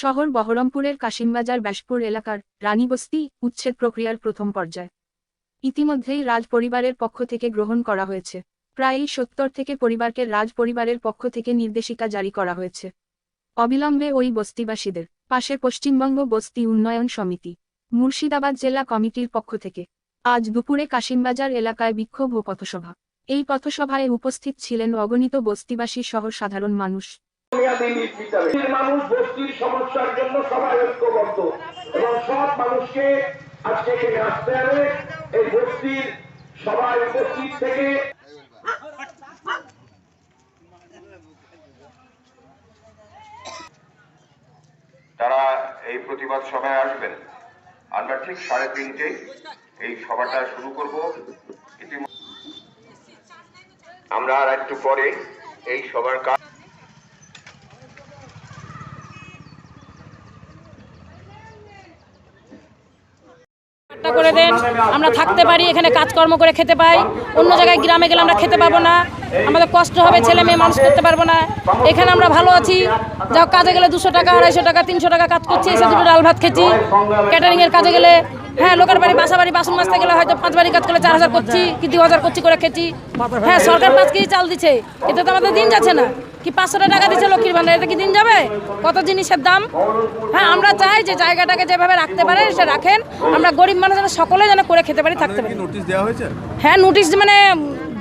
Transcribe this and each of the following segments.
শহর বহরমপুরের কাশিমবাজার ব্যাসপুর এলাকার রানীবস্তি উচ্ছেদ প্রক্রিয়ার প্রথম পর্যায়। ইতিমধ্যেই রাজ পরিবারের পক্ষ থেকে গ্রহণ করা হয়েছে। প্রায় সত্তর থেকে পরিবারকে রাজ পরিবারের পক্ষ থেকে নির্দেশিকা জারি করা হয়েছে। অবিলম্বে ওই বস্তিবাসীদের পাশে পশ্চিমবঙ্গ বস্তি উন্নয়ন সমিতি, মুর্শিদাবাদ জেলা কমিটির পক্ষ থেকে আজ দুপুরে কাশিমবাজার এলাকায় বিক্ষোভ ও পথসভা। এই পথসভায় উপস্থিত ছিলেন অগণিত বস্তিবাসী সহ সাধারণ মানুষ। মানুষ বস্তির সমস্যার জন্য সবাই ঐক্যবদ্ধ। এবং সব মানুষকে আজকে এখানে আসতে হবে। এই বস্তির সবাই উপস্থিত থেকে তারা এই প্রতিবাদ সভায় আসবেন। আমরা ঠিক সাড়ে তিনটে এই সভাটা শুরু করব। আমরা আর একটু পরে এই সভার কাজ একটা করে দেন, আমরা থাকতে পারি, এখানে কাজকর্ম করে খেতে পাই। অন্য জায়গায় গ্রামে গেলে আমরা খেতে পাবো না। আমাদের কষ্ট হবে, ছেলে মেয়ে মানুষ করতে পারব না। এখানে আমরা ভালো আছি। যা কাজে গেলে দুশো টাকা, আড়াইশো টাকা, তিনশো টাকা কাজ করছি, এসে দুটো ডাল ভাত খেছি ক্যাটারিংয়ের কাজে গেলে হ্যাঁ লোকের বাড়ি বাসা বাড়ি বাসন মাজতে গেলে হয়তো পাঁচ বাড়ি কাজ করলে চার হাজার করছি কি দু হাজার করছি করে খেছি হ্যাঁ সরকার পাঁচ কেজি চাল দিচ্ছে এতে তো আমাদের দিন যাচ্ছে না। কি পাঁচশো টাকা দিচ্ছে লক্ষ্মীর ভান্ডার এতে কি দিন যাবে? কত জিনিসের দাম? হ্যাঁ আমরা চাই যে জায়গাটাকে যেভাবে রাখতে পারে সে রাখেন। আমরা গরিব মানুষ যেন সকলে যেন করে খেতে পারি থাকতে পারি। নোটিশ দেওয়া হয়েছে? হ্যাঁ নোটিশ মানে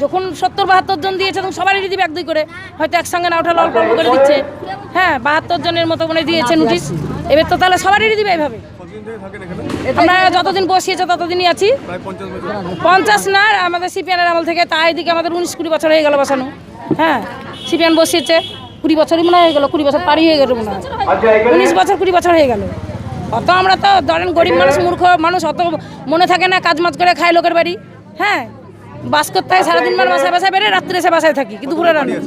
যখন সত্তর বাহাত্তর জন দিয়েছে তখন সবারই দিবে এক দুই করে। হয়তো একসঙ্গে না ওঠালে অল্প অল্প করে দিচ্ছে। হ্যাঁ বাহাত্তর জনের মতো মানে দিয়েছে নোটিশ এবার তো তাহলে সবারই দিবে এইভাবে? আমরা যতদিন বসিয়েছে ততদিনই আছি। পঞ্চাশ না আমাদের সিপিএনের আমল থেকে তাই দিকে আমাদের উনিশ কুড়ি বছর হয়ে গেল বসানো। হ্যাঁ সিপিএন বসিয়েছে কুড়ি বছরই মনে হয়ে গেল কুড়ি বছর পারি হয়ে গেল মনে হয়। উনিশ বছর কুড়ি বছর হয়ে গেল। অত আমরা তো ধরেন গরিব মানুষ মূর্খ মানুষ অত মনে থাকে না কাজ মাজ করে খায় লোকের বাড়ি। হ্যাঁ বাস করতে হয় সারাদিন বার বাসায় বাসায় বেড়ে রাত্রে এসে বাসায় থাকি কিন্তু দুপুরে রান্না।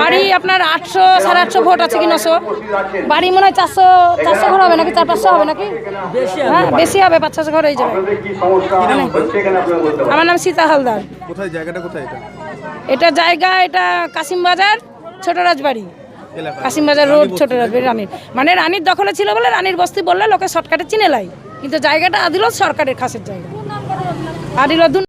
বাড়ি আপনার আটশো সাড়ে আটশো ভোট আছে কি নশো? বাড়ি মনে হয় চারশো চারশো ঘর হবে নাকি? চার পাঁচশো হবে নাকি? হ্যাঁ বেশি হবে পাঁচ ছশো ঘর হয়ে যাবে। আপনাদের কি সমস্যা? হচ্ছে এখানে আপনারা বলতে পারেন। আমার নাম সীতা হালদার। কোথায় জায়গাটা কোথায় এটা? এটা জায়গা এটা কাশিমবাজার ছোট রাজবাড়ি। এলাকা। কাশিমবাজার রোড ছোট রাজবাড়ি রানীর। মানে রানীর দখলে ছিল বলে রানীর বস্তি বললে লোকে শর্টকাটে চিনে লাই। কিন্তু জায়গাটা আদিলত সরকারের খাসের জায়গা। আদিলত দু